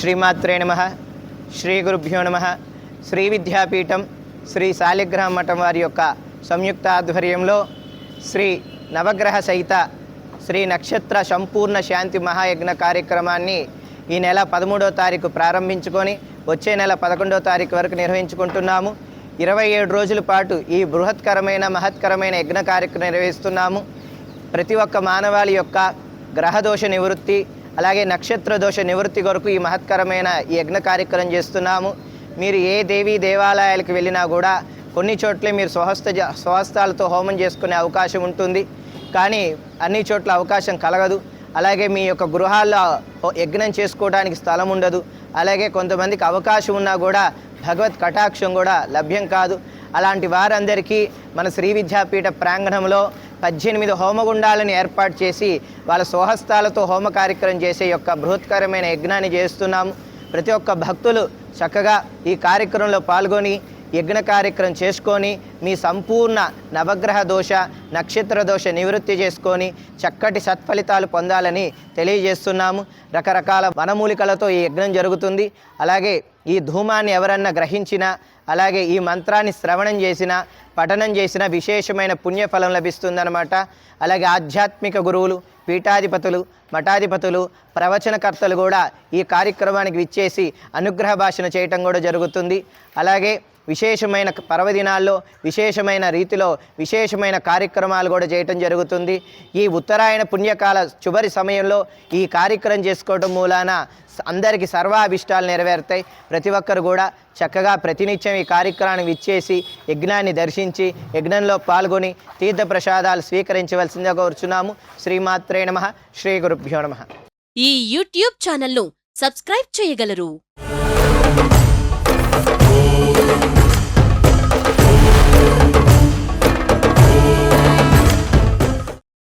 శ్రీమాత్రే నమ. శ్రీ గురుభ్యో నమ. శ్రీ విద్యాపీఠం శ్రీ శాలిగ్రహ మఠం వారి యొక్క సంయుక్త ఆధ్వర్యంలో శ్రీ నవగ్రహ సహిత శ్రీ నక్షత్ర సంపూర్ణ శాంతి మహాయజ్ఞ కార్యక్రమాన్ని ఈ నెల పదమూడో తారీఖు ప్రారంభించుకొని వచ్చే నెల పదకొండో తారీఖు వరకు నిర్వహించుకుంటున్నాము. ఇరవై ఏడు రోజుల పాటు ఈ బృహత్కరమైన మహత్కరమైన యజ్ఞ కార్యక్రమం నిర్వహిస్తున్నాము. ప్రతి ఒక్క మానవాళి యొక్క గ్రహదోష నివృత్తి అలాగే నక్షత్ర దోష నివృత్తి కొరకు ఈ మహత్కరమైన యజ్ఞ కార్యక్రమం చేస్తున్నాము. మీరు ఏ దేవీ దేవాలయాలకు వెళ్ళినా కూడా కొన్ని చోట్ల మీరు స్వహస్త జ- స్వహస్తాలతో హోమం చేసుకునే అవకాశం ఉంటుంది. కానీ అన్ని చోట్ల అవకాశం కలగదు. అలాగే మీ యొక్క గృహాల్లో యజ్ఞం చేసుకోవడానికి స్థలం ఉండదు. అలాగే కొంతమందికి అవకాశం ఉన్నా కూడా భగవత్ కటాక్షం కూడా లభ్యం కాదు. అలాంటి వారందరికీ మన శ్రీ విద్యాపీఠ ప్రాంగణంలో పద్దెనిమిది హోమగుండాలను ఏర్పాటు చేసి వాళ్ళ స్వహస్తాలతో హోమ కార్యక్రమం చేసే యొక్క బృహత్కరమైన యజ్ఞాన్ని చేస్తున్నాము. ప్రతి ఒక్క భక్తులు చక్కగా ఈ కార్యక్రమంలో పాల్గొని యజ్ఞ కార్యక్రమం చేసుకొని మీ సంపూర్ణ నవగ్రహ దోష నక్షత్ర దోష నివృత్తి చేసుకొని చక్కటి సత్ఫలితాలు పొందాలని తెలియజేస్తున్నాము. రకరకాల వనమూలికలతో ఈ యజ్ఞం జరుగుతుంది. అలాగే ఈ ధూమాన్ని ఎవరన్నా గ్రహించినా అలాగే ఈ మంత్రాన్ని శ్రవణం చేసిన పఠనం చేసిన విశేషమైన పుణ్యఫలం లభిస్తుందన్నమాట. అలాగే ఆధ్యాత్మిక గురువులు పీఠాధిపతులు మఠాధిపతులు ప్రవచనకర్తలు కూడా ఈ కార్యక్రమానికి విచ్చేసి అనుగ్రహ భాషణ చేయటం కూడా జరుగుతుంది. అలాగే విశేషమైన పర్వదినాల్లో విశేషమైన రీతిలో విశేషమైన కార్యక్రమాలు కూడా చేయటం జరుగుతుంది. ఈ ఉత్తరాయణ పుణ్యకాల చివరి సమయంలో ఈ కార్యక్రమం చేసుకోవడం మూలాన స- అందరికీ సర్వాభిష్టాలు నెరవేరుతాయి. ప్రతి ఒక్కరు కూడా చక్కగా ప్రతినిత్యం ఈ కార్యక్రమాన్ని విచ్చేసి యజ్ఞాన్ని దర్శించి యజ్ఞంలో పాల్గొని తీర్థ ప్రసాదాలు స్వీకరించవలసిందిగా కోరుచున్నాము. శ్రీమాత్రే నమ. శ్రీ గురుభ్యో నమ. ఈ యూట్యూబ్ ఛానల్ను సబ్స్క్రైబ్ చేయగలరు. Thank you.